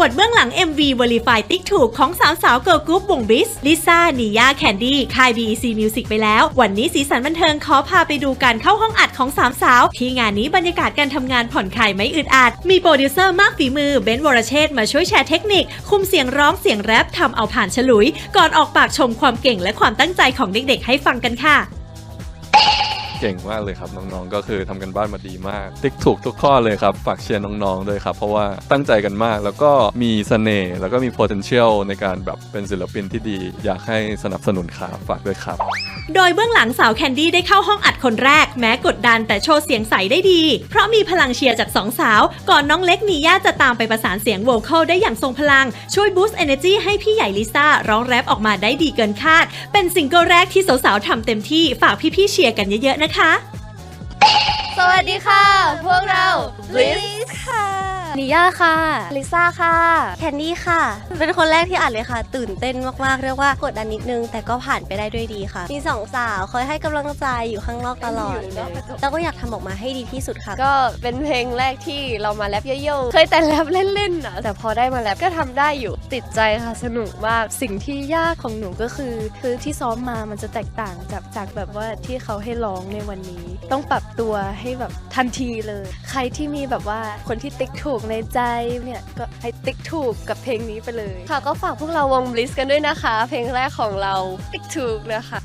อวดเบื้องหลัง MV Verify ติ๊กถูกของสาวสาวเกิร์ลกรุ๊ปวงบิส ลิซ่า นียา แคนดี้ ค่าย BEC Music ไปแล้ว วันนี้สีสันบันเทิงขอพาไปดูการเข้าห้องอัดของสามสาว ที่งานนี้บรรยากาศการทำงานผ่อนคลายไม่อึดอัด มีโปรดิวเซอร์มากฝีมือ เบนซ์วรเชษฐ์มาช่วยแชร์เทคนิค คุมเสียงร้องเสียงแรปทำเอาผ่านฉลุย ก่อนออกปากชมความเก่งและความตั้งใจของเด็กๆ ให้ฟังกันค่ะ เก่งมากเลยครับน้องๆ ก็คือทำกันบ้านมาดีมาก ติ๊กถูกทุกข้อเลยครับฝากเชียร์น้องๆด้วยครับ เพราะว่าตั้งใจกันมากแล้วก็มีเสน่ห์แล้วก็มี potential ในการแบบเป็นศิลปินที่ดี อยากให้สนับสนุนครับฝากด้วยครับ โดยเบื้องหลังสาวแคนดี้ได้เข้าห้องอัดคนแรก แม้กดดันแต่โชว์เสียงใสได้ดี เพราะมีพลังเชียร์จากสองสาว ก่อนน้องเล็กนีย่าจะตามไปประสานเสียงโวคอลได้อย่างทรงพลัง ช่วยบูสต์ energy ให้พี่ใหญ่ลิซ่าร้องแรปออกมาได้ดีเกินคาด เป็นซิงเกิลแรกที่สาวๆทำเต็มที่ฝากพี่ๆเชียร์กันเยอะๆนะคะ สวัสดีค่ะ พวกเรา Bliss ค่ะ นิย่าค่ะ ลิซ่าค่ะ แคนดี้ค่ะ เป็นคนแรกที่อ่านเลยค่ะ ตื่นเต้นมากๆ เรียกว่ากดดันนิดนึง แต่ก็ผ่านไปได้ด้วยดีค่ะ มีสองสาวคอยให้กำลังใจอยู่ข้างนอกตลอดเลยแล้วก็อยากทำออกมาให้ดีที่สุดค่ะ ก็เป็นเพลงแรกที่เรามาแรปเยอะๆ เคยแต่แรปเล่นๆนะแต่พอได้มาแรปก็ทำได้อยู่ ติดใจค่ะ สนุกมาก สิ่งที่ยากของหนูก็คือ คือที่ซ้อมมามันจะแตกต่างจากจากแบบว่าที่เขาให้ร้องในวันนี้ ต้องปรับตัวให้แบบ ทันทีเลย ใครที่มีแบบว่าคนที่ติ๊กถูกในใจเนี่ยก็ให้ติ๊กถูกกับเพลงนี้ไปเลย ค่ะก็ฝากพวกเราวง Bliss กันด้วยนะคะ เพลงแรกของเราติ๊กถูกนะคะ